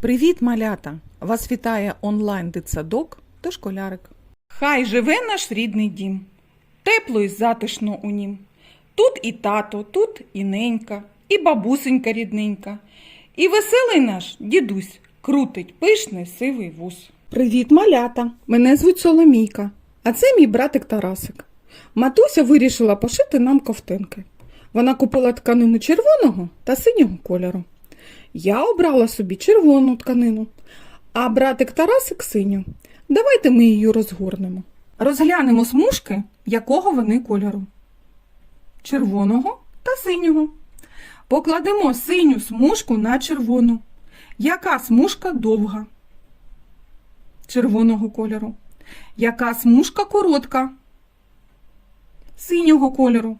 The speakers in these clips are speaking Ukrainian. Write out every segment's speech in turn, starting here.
Привіт, малята! Вас вітає онлайн дитсадок та школярик. Хай живе наш рідний дім, тепло і затишно у нім. Тут і тато, тут і ненька, і бабусенька рідненька, і веселий наш дідусь крутить пишний сивий вус. Привіт, малята! Мене звуть Соломійка, а це мій братик Тарасик. Матуся вирішила пошити нам ковтинки. Вона купила тканину червоного та синього кольору. Я обрала собі червону тканину, а братик Тарасик синю. Давайте ми її розгорнемо. Розглянемо смужки, якого вони кольору. Червоного та синього. Покладемо синю смужку на червону. Яка смужка довга? Червоного кольору. Яка смужка коротка? Синього кольору.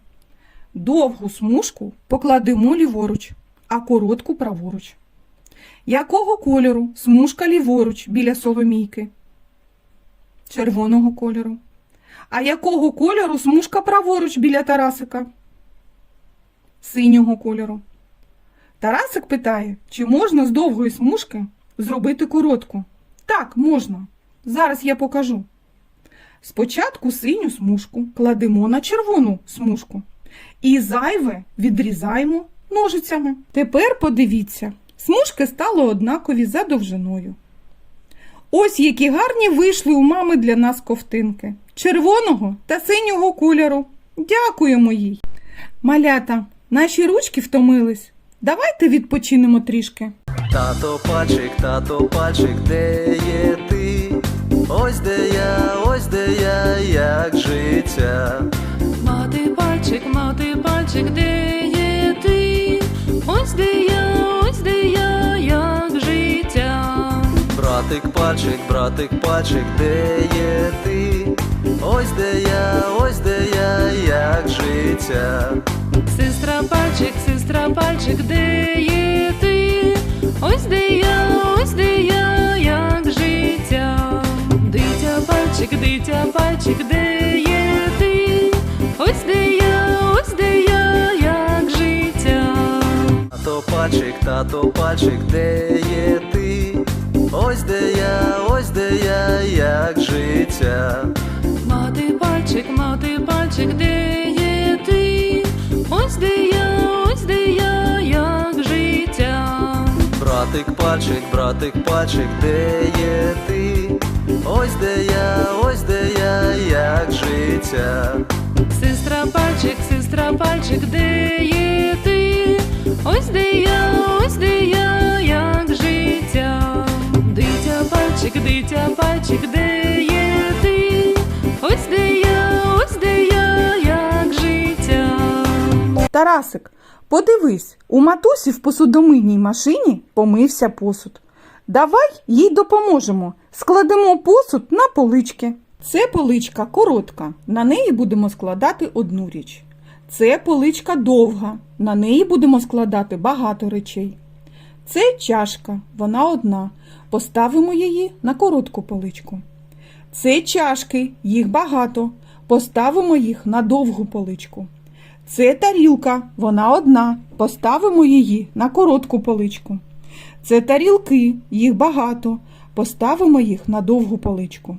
Довгу смужку покладемо ліворуч, а коротку праворуч. Якого кольору смужка ліворуч біля соломійки? Червоного кольору. А якого кольору смужка праворуч біля Тарасика? Синього кольору. Тарасик питає, чи можна з довгої смужки зробити коротку? Так, можна. Зараз я покажу. Спочатку синю смужку кладемо на червону смужку і зайве відрізаємо ножицями. Тепер подивіться, смужки стали однакові за довжиною. Ось які гарні вийшли у мами для нас ковтинки червоного та синього кольору. Дякуємо їй. Малята, наші ручки втомились. Давайте відпочинемо трішки. Тато пальчик, тато пальчик, де є Братик пальчик, братик пальчик, де є ти? Ось де я, ось де я, як життя. Сестра пальчик, сестра пальчик, де є ти? Ось де я, ось де я, як життя. Дитя пальчик, дитя пальчик, де є ти? Ось де я, ось де я, як життя. Тато пальчик, тато пальчик, де є життя. Мати пальчик, мати пальчик, де є ти? Ось де я, ось де я, як життя. Братик пальчик, братик пальчик, де є ти? Ось де я, ось де я, як життя. Сестра пальчик, сестра пальчик, де є ти? Ось де я, ось де я, як життя. Дитя пальчик, дитя пальчик, Тарасик, подивись, у матусі в посудомийній машині помився посуд. Давай їй допоможемо. Складемо посуд на полички. Це поличка коротка, на неї будемо складати одну річ. Це поличка довга, на неї будемо складати багато речей. Це чашка, вона одна. Поставимо її на коротку поличку. Це чашки, їх багато. Поставимо їх на довгу поличку. Це тарілка, вона одна. Поставимо її на коротку поличку. Це тарілки, їх багато. Поставимо їх на довгу поличку.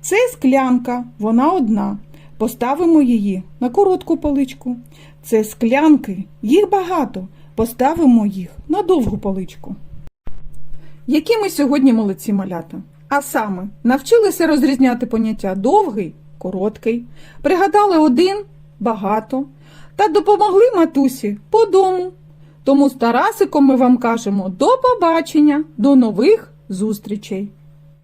Це склянка, вона одна. Поставимо її на коротку поличку. Це склянки, їх багато. Поставимо їх на довгу поличку. Які ми сьогодні молодці малята? А саме, навчилися розрізняти поняття довгий, короткий, пригадали один, багато, та допомогли матусі по дому. Тому з Тарасиком ми вам кажемо до побачення, до нових зустрічей!